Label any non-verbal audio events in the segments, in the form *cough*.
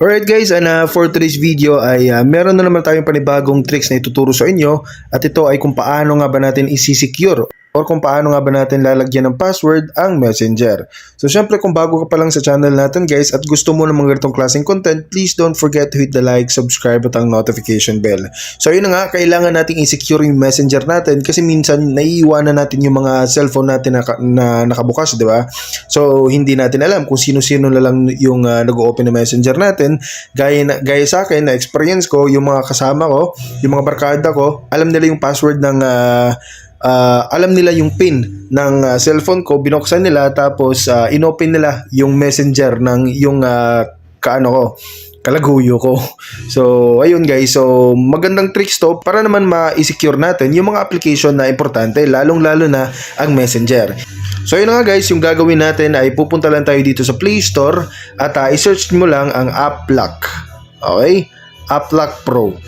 Alright guys, and uh, for today's video ay uh, meron na naman tayong panibagong tricks na ituturo sa inyo at ito ay kung paano nga ba natin isi-secure or kung paano nga ba natin lalagyan ng password ang messenger. So syempre kung bago ka pa lang sa channel natin guys at gusto mo ng mga ganitong klaseng content, please don't forget to hit the like, subscribe at ang notification bell. So yun nga, kailangan nating i-secure yung messenger natin kasi minsan naiiwanan natin yung mga cellphone natin na, na nakabukas, di ba? So hindi natin alam kung sino-sino na lang yung uh, nag-open ng messenger natin. Gaya, na, gaya sa akin, na experience ko, yung mga kasama ko, yung mga barkada ko, alam nila yung password ng uh, uh, alam nila yung pin ng uh, cellphone ko, binuksan nila tapos uh, inopen nila yung messenger ng yung uh, kaano ko kalaguyo ko. *laughs* So, ayun guys. So, magandang tricks to para naman ma-secure natin yung mga application na importante, lalong-lalo na ang Messenger. So, ayun na nga guys, yung gagawin natin ay pupunta lang tayo dito sa Play Store at uh, i-search mo lang ang AppLock. Okay? AppLock Pro.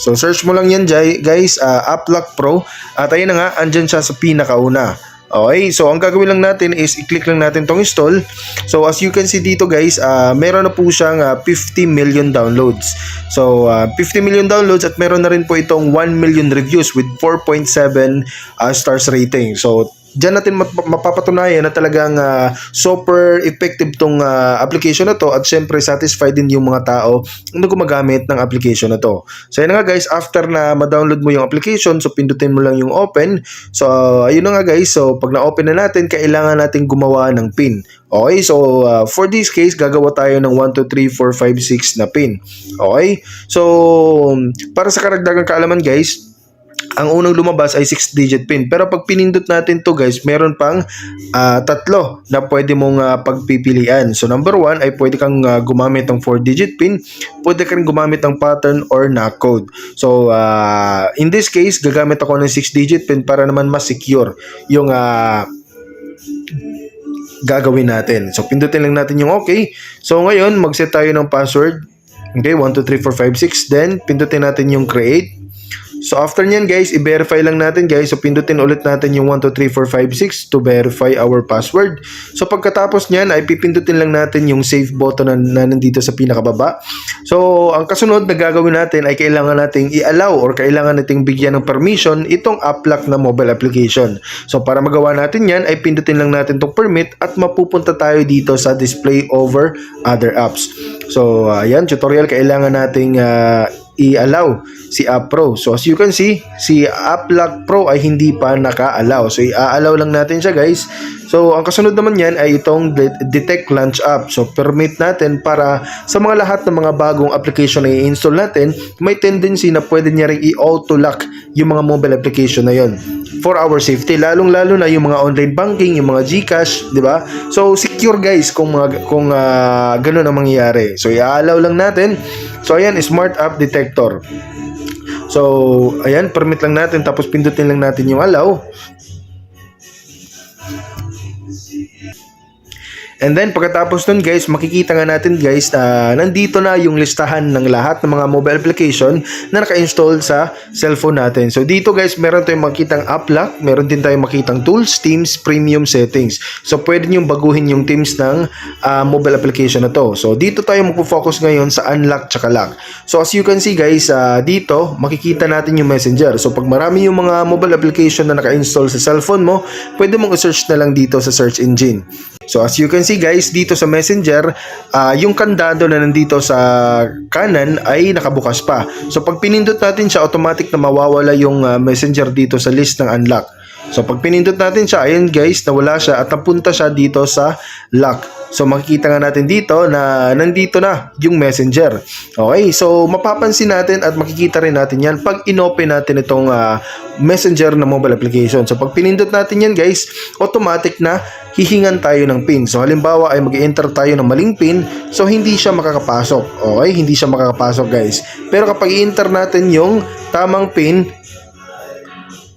So search mo lang yan guys, uh, AppLock Pro at ayun na nga, andyan siya sa pinakauna. Okay, so ang gagawin lang natin is i-click lang natin tong install. So as you can see dito guys, uh, meron na po siyang uh, 50 million downloads. So uh, 50 million downloads at meron na rin po itong 1 million reviews with 4.7 uh, stars rating. So Diyan natin mapapatunayan na talagang uh, super effective tong uh, application na to at syempre satisfied din yung mga tao na gumagamit ng application na to. So yun nga guys, after na ma-download mo yung application, so pindutin mo lang yung open. So ayun nga guys, so pag na-open na natin, kailangan natin gumawa ng pin. Okay, so uh, for this case, gagawa tayo ng 1, 2, 3, 4, 5, 6 na pin. Okay, so para sa karagdagang kaalaman guys, ang unang lumabas ay 6-digit pin. Pero pag pinindot natin to guys, meron pang uh, tatlo na pwede mong uh, pagpipilian. So number 1 ay pwede kang uh, gumamit ng 4-digit pin, pwede kang gumamit ng pattern or na code. So uh, in this case, gagamit ako ng 6-digit pin para naman mas secure yung uh, gagawin natin. So pindutin lang natin yung okay. So ngayon, mag-set tayo ng password. Okay, 1, 2, 3, 4, 5, 6. Then, pindutin natin yung create. So after nyan guys, i-verify lang natin guys. So pindutin ulit natin yung 1, 2, 3, 4, 5, 6 to verify our password. So pagkatapos nyan ay pipindutin lang natin yung save button na, na nandito sa pinakababa. So ang kasunod na gagawin natin ay kailangan nating i-allow or kailangan nating bigyan ng permission itong AppLock na mobile application. So para magawa natin yan ay pindutin lang natin itong permit at mapupunta tayo dito sa display over other apps. So ayan, tutorial kailangan nating uh, i-allow si App Pro. So as you can see, si AppLock Pro ay hindi pa naka-allow. So i-allow lang natin siya guys. So ang kasunod naman yan ay itong Detect Launch App. So permit natin para sa mga lahat ng mga bagong application na i-install natin, may tendency na pwede niya rin i-auto lock yung mga mobile application na yon for our safety. Lalong-lalo na yung mga online banking, yung mga GCash, di ba? So secure guys kung mga kung uh, ganun ang mangyayari. So i-allow lang natin. So ayan, Smart App Detector. So, ayan, permit lang natin tapos pindutin lang natin yung allow. see it. And then pagkatapos nun guys, makikita nga natin guys na nandito na yung listahan ng lahat ng mga mobile application na naka-install sa cellphone natin. So dito guys, meron tayong makitang app lock, meron din tayong makitang tools, themes, premium settings. So pwede nyo baguhin yung themes ng uh, mobile application na to. So dito tayo magpo-focus ngayon sa unlock tsaka lock. So as you can see guys, uh, dito makikita natin yung messenger. So pag marami yung mga mobile application na naka-install sa cellphone mo, pwede mong i-search na lang dito sa search engine. So as you can see guys, dito sa Messenger, uh, yung kandado na nandito sa kanan ay nakabukas pa. So pag pinindot natin siya, automatic na mawawala yung uh, Messenger dito sa list ng unlock. So pag pinindot natin siya, ayun guys, nawala siya at napunta siya dito sa lock. So makikita nga natin dito na nandito na yung messenger. Okay, so mapapansin natin at makikita rin natin yan pag inopen natin itong uh, messenger na mobile application. So pag pinindot natin yan guys, automatic na hihingan tayo ng pin. So halimbawa ay mag-enter tayo ng maling pin, so hindi siya makakapasok. Okay, hindi siya makakapasok guys. Pero kapag i-enter natin yung tamang pin,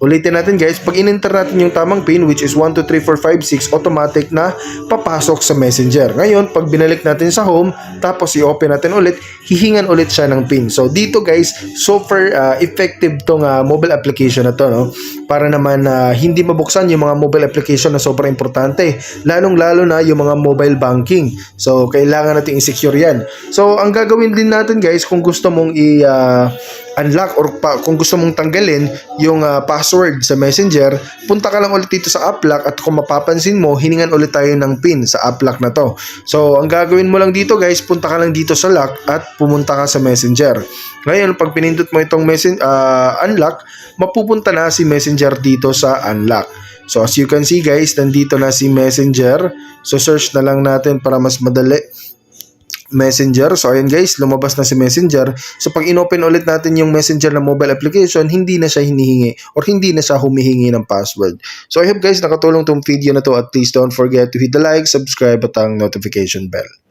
Ulitin natin guys, pag in-enter natin yung tamang pin which is 1, 2, 3, 4, 5, 6, automatic na papasok sa messenger. Ngayon, pag binalik natin sa home, tapos i-open natin ulit, hihingan ulit siya ng pin. So dito guys, super uh, effective tong uh, mobile application na to. No? para naman na hindi mabuksan yung mga mobile application na sobrang importante. Lalong-lalo na yung mga mobile banking. So, kailangan natin i-secure yan. So, ang gagawin din natin guys, kung gusto mong i- ah, unlock or pa, kung gusto mong tanggalin yung ah, password sa Messenger, punta ka lang ulit dito sa app lock at kung mapapansin mo, hiningan ulit tayo ng PIN sa app lock na to. So, ang gagawin mo lang dito guys, punta ka lang dito sa lock at pumunta ka sa Messenger. Ngayon, pag pinindot mo itong messen- ah, unlock, mapupunta na si Messenger dito sa unlock. So, as you can see guys, nandito na si Messenger. So, search na lang natin para mas madali. Messenger. So ayun guys, lumabas na si Messenger. So pag inopen ulit natin yung Messenger na mobile application, hindi na siya hinihingi or hindi na siya humihingi ng password. So I hope guys nakatulong tong video na to at please don't forget to hit the like, subscribe at ang notification bell.